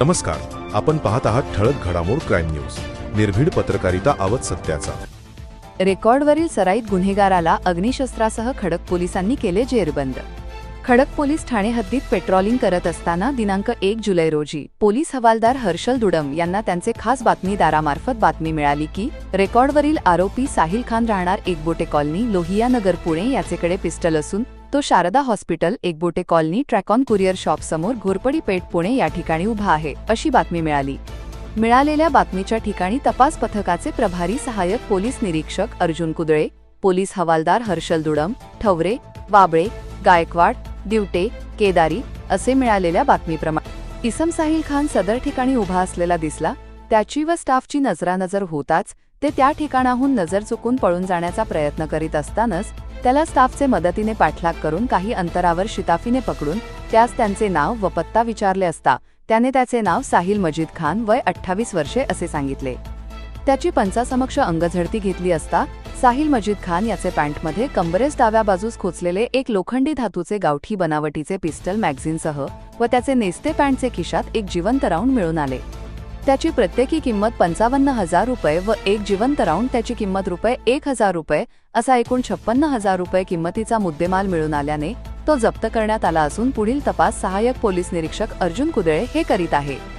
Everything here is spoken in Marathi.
नमस्कार आपण पाहत आहात ठळक घडामोड क्राईम न्यूज. निर्भीड पत्रकारिता आवत सत्याचा. रेकॉर्डवरील सराईत गुन्हेगाराला अग्निशस्त्रासह खडक पोलिसांनी केले जेरबंद. खडक पोलीस ठाणे हद्दीत पेट्रोलिंग करत असताना दिनांक एक जुलै रोजी पोलीस हवालदार हर्षल दुडम यांना त्यांचे खास बातमीदारामार्फत बातमी मिळाली की रेकॉर्डवरील आरोपी साहिल खान राहणार एकबोटे कॉलनी लोहिया नगर पुणे याचेकडे पिस्टल असून तो Sharda hospital Ekbote colony Trackon courier शॉपसमोर Ghorpadi Peth Pune या ठिकाणी उभा आहे अशी बातमी मिळाली. मिळालेल्या बातमीच्या ठिकाणी तपास पथकाचे प्रभारी सहाय्यक पोलीस निरीक्षक अर्जुन कुदळे पोलीस हवालदार हर्षल दुडम ठवरे वाबळे गायकवाड दिवटे केदारी असे मिळालेल्या बातमीप्रमाणे. इसम साहिल खान सदर ठिकाणी उभा असलेला दिसला त्याची व स्टाफची नजरानजर होताच ते त्या ठिकाणाहून नजर चुकून पळून जाण्याचा प्रयत्न करीत असतानाच त्याला स्टाफचे मदतीने पाठलाग करून काही अंतरावर शिताफीने पकडून त्यास त्यांचे नाव व पत्ता विचारले असता त्याने त्याचे नाव साहिल मजीद खान वय अठ्ठावीस वर्षे असे सांगितले. त्याची पंचासमक्ष अंगझडती घेतली असता साहिल मजीद खान याचे पॅन्टमध्ये कंबरेस डाव्या बाजूस खोचलेले एक लोखंडी धातूचे गावठी बनावटीचे पिस्टल मॅगझिनसह व त्याचे नेस्ते पॅन्टचे खिशात एक जिवंत राऊंड मिळून आले. त्याची प्रत्येकी किंमत पंचावन्न हजार रुपये व एक जिवंत राऊंड त्याची किंमत रुपये एक हजार रुपये असा एकूण छप्पन्न हजार रुपये किंमतीचा मुद्देमाल मिळून आल्याने तो जप्त करण्यात आला असून पुढील तपास सहाय्यक पोलीस निरीक्षक अर्जुन कुदळे हे करीत आहे.